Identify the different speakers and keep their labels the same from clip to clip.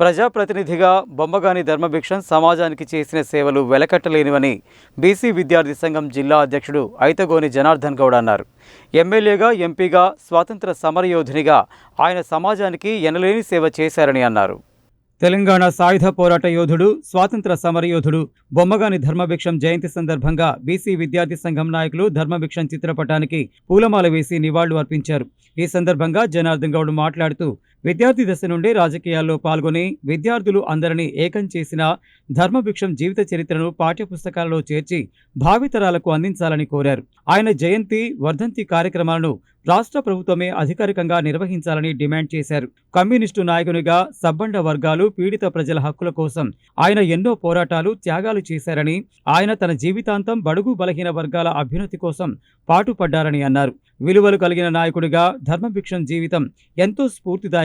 Speaker 1: ప్రజాప్రతినిధిగా బొమ్మగాని ధర్మభిక్షం సమాజానికి చేసిన సేవలు వెలకట్టలేనివని బీసీ విద్యార్థి సంఘం జిల్లా అధ్యక్షుడు ఐతగోని జనార్దన్ గౌడ్ అన్నారు. ఎమ్మెల్యేగా ఎంపీగా స్వాతంత్ర సమరయోధునిగా ఆయన సమాజానికి ఎనలేని సేవ చేశారని అన్నారు. తెలంగాణ సాయుధ పోరాట యోధుడు స్వాతంత్ర సమరయోధుడు బొమ్మగాని ధర్మభిక్షం జయంతి సందర్భంగా బీసీ విద్యార్థి సంఘం నాయకులు ధర్మభిక్షం చిత్రపటానికి పూలమాల వేసి నివాళులు అర్పించారు. ఈ సందర్భంగా జనార్దన్ గౌడ్ మాట్లాడుతూ విద్యార్థి దశ నుండి రాజకీయాల్లో పాల్గొని విద్యార్థులు అందరినీ ఏకం చేసిన ధర్మభిక్షం జీవిత చరిత్రను పాఠ్యపుస్తకాలలో చేర్చి భావితరాలకు అందించాలని కోరారు. ఆయన జయంతి వర్ధంతి కార్యక్రమాలను రాష్ట్ర ప్రభుత్వమే అధికారికంగా నిర్వహించాలని డిమాండ్ చేశారు. కమ్యూనిస్టు నాయకునిగా సబ్బండ వర్గాలు పీడిత ప్రజల హక్కుల కోసం ఆయన ఎన్నో పోరాటాలు త్యాగాలు చేశారని ఆయన తన జీవితాంతం బడుగు బలహీన వర్గాల అభ్యున్నతి కోసం పాటుపడ్డారని అన్నారు. విలువలు కలిగిన నాయకుడిగా ధర్మభిక్షం జీవితం ఎంతో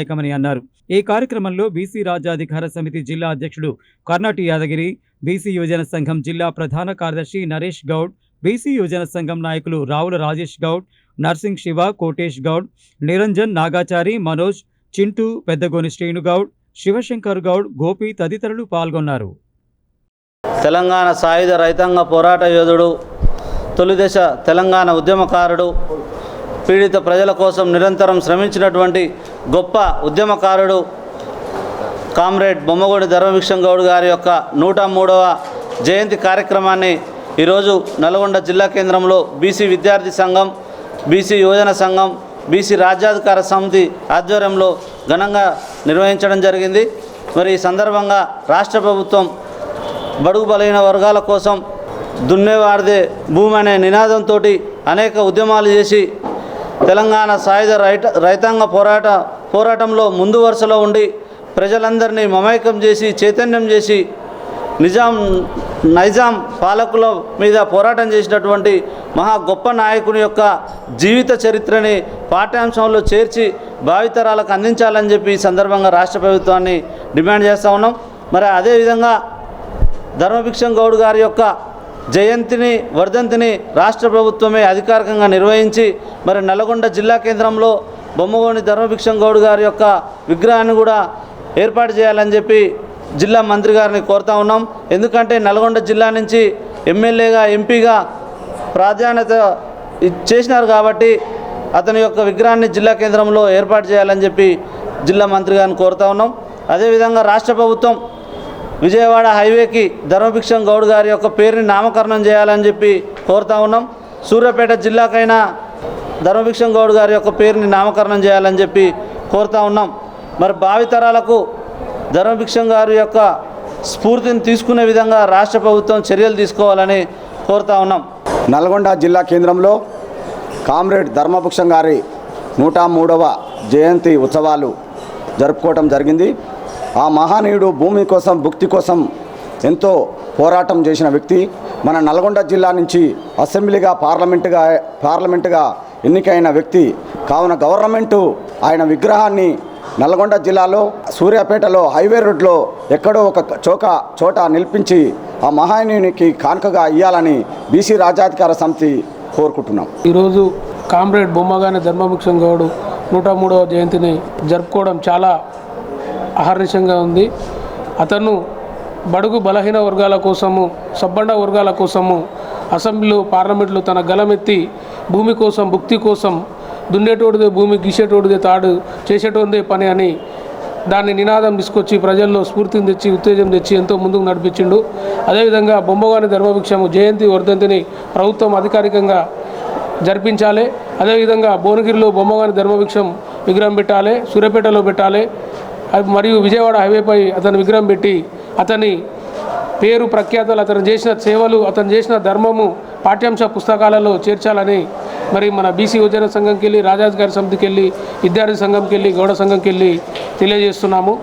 Speaker 1: స్ఫూర్తిదాయకమని అన్నారు. ఈ కార్యక్రమంలో బీసీ రాజ్యాధికార సమితి జిల్లా అధ్యక్షుడు కర్ణాటి యాదగిరి బీసీ యువజన సంఘం జిల్లా ప్రధాన కార్యదర్శి నరేష్ గౌడ్ బీసీ యువజన సంఘం నాయకులు రావుల రాజేష్ గౌడ్ నర్సింగ్ శివ కోటేష్ గౌడ్ నిరంజన్ నాగాచారి మనోజ్ చింటూ పెద్దగోని శ్రీనుగౌడ్ శివశంకర్ గౌడ్ గోపి తదితరులు పాల్గొన్నారు.
Speaker 2: తెలంగాణ సాయుధ రైతాంగ పోరాట యోధుడు తొలిదశ తెలంగాణ ఉద్యమకారుడు పీడిత ప్రజల కోసం నిరంతరం శ్రమించినటువంటి గొప్ప ఉద్యమకారుడు కామ్రేడ్ బొమ్మగూడి ధర్మభిక్షం గౌడ్ గారి యొక్క నూట మూడవ జయంతి కార్యక్రమాన్ని ఈరోజు నల్గొండ జిల్లా కేంద్రంలో బీసీ విద్యార్థి సంఘం బీసీ యువజన సంఘం బీసీ రాజ్యాధికార సమితి ఆధ్వర్యంలో ఘనంగా నిర్వహించడం జరిగింది. మరి ఈ సందర్భంగా రాష్ట్ర ప్రభుత్వం బడుగు బలైన వర్గాల కోసం దున్నేవాడిదే భూమి అనే నినాదంతో అనేక ఉద్యమాలు చేసి తెలంగాణ సాయుధ రైట రైతాంగ పోరాట పోరాటంలో ముందు వరుసలో ఉండి ప్రజలందరినీ మమైకం చేసి చైతన్యం చేసి నిజాం నైజాం పాలకుల మీద పోరాటం చేసినటువంటి మహా గొప్ప నాయకుని యొక్క జీవిత చరిత్రని పాఠ్యాంశంలో చేర్చి భావితరాలకు అందించాలని చెప్పి ఈ సందర్భంగా రాష్ట్ర ప్రభుత్వాన్ని డిమాండ్ చేస్తూ ఉన్నాం. మరి అదేవిధంగా ధర్మభిక్షం గౌడ్ గారి యొక్క జయంతిని వర్ధంతిని రాష్ట్ర ప్రభుత్వమే అధికారికంగా నిర్వహించి మరి నల్గొండ జిల్లా కేంద్రంలో బొమ్మగోని ధర్మభిక్షం గౌడ్ గారి యొక్క విగ్రహాన్ని కూడా ఏర్పాటు చేయాలని చెప్పి జిల్లా మంత్రి గారిని కోరుతా ఉన్నాం. ఎందుకంటే నల్గొండ జిల్లా నుంచి ఎమ్మెల్యేగా ఎంపీగా ప్రాధాన్యత చేసినారు కాబట్టి అతని యొక్క విగ్రహాన్ని జిల్లా కేంద్రంలో ఏర్పాటు చేయాలని చెప్పి జిల్లా మంత్రి గారిని కోరుతా ఉన్నాం. అదేవిధంగా రాష్ట్ర ప్రభుత్వం విజయవాడ హైవేకి ధర్మభిక్షం గౌడ్ గారి యొక్క పేరుని నామకరణం చేయాలని చెప్పి కోరుతా ఉన్నాం. సూర్యాపేట జిల్లాకైనా ధర్మభిక్షం గౌడ్ గారి యొక్క పేరుని నామకరణం చేయాలని చెప్పి కోరుతా ఉన్నాం. మరి భావితరాలకు ధర్మభిక్షం గారి యొక్క స్ఫూర్తిని తీసుకునే విధంగా రాష్ట్ర ప్రభుత్వం చర్యలు తీసుకోవాలని కోరుతా ఉన్నాం.
Speaker 3: నల్గొండ జిల్లా కేంద్రంలో కామ్రేడ్ ధర్మభిక్షం గారి నూట మూడవ జయంతి ఉత్సవాలు జరుపుకోవటం జరిగింది. ఆ మహానీయుడు భూమి కోసం భుక్తి కోసం ఎంతో పోరాటం చేసిన వ్యక్తి. మన నల్గొండ జిల్లా నుంచి అసెంబ్లీగా పార్లమెంటుగా పార్లమెంటుగా ఎన్నికైన వ్యక్తి కావున గవర్నమెంటు ఆయన విగ్రహాన్ని నల్గొండ జిల్లాలో సూర్యాపేటలో హైవే రోడ్లో ఎక్కడో ఒక చోక చోట నిలిపించి ఆ మహానీయునికి కానుకగా ఇవ్వాలని బీసీ రాజ్యాధికార సమితి కోరుకుంటున్నాం.
Speaker 4: ఈరోజు కామ్రేడ్ బొమ్మగాని ధర్మభుక్షం గౌడు నూట మూడవ జయంతిని జరుపుకోవడం చాలా అహర్నిశంగా ఉంది. అతను బడుగు బలహీన వర్గాల కోసము సబ్బండ వర్గాల కోసము అసెంబ్లీలో పార్లమెంట్లో తన గలమెత్తి భూమి కోసం భుక్తి కోసం దున్నేటోడిదే భూమి గీసేటోడిదే తాడు చేసేటోడిదే పని అని దాన్ని నినాదం తీసుకొచ్చి ప్రజల్లో స్ఫూర్తిని తెచ్చి ఉత్తేజం తెచ్చి ఎంతో ముందుకు నడిపించిండు. అదేవిధంగా బొమ్మగాని ధర్మభిక్షము జయంతి వర్ధంతిని ప్రభుత్వం అధికారికంగా జరిపించాలి. అదేవిధంగా భువనగిరిలో బొమ్మగాని ధర్మభిక్షం విగ్రహం పెట్టాలి సూర్యాపేటలో పెట్టాలి. మరియు విజయవాడ హైవేపై అతని విగ్రహం పెట్టి అతని పేరు ప్రఖ్యాతలు అతను చేసిన సేవలు అతను చేసిన ధర్మము పాఠ్యాంశ పుస్తకాలలో చేర్చాలని మరి మన బీసీ యువజన సంఘంకి వెళ్ళి రాజాధికారి సమితికి వెళ్ళి విద్యార్థి సంఘంకి వెళ్ళి గౌడ సంఘంకి వెళ్ళి తెలియజేస్తున్నాము.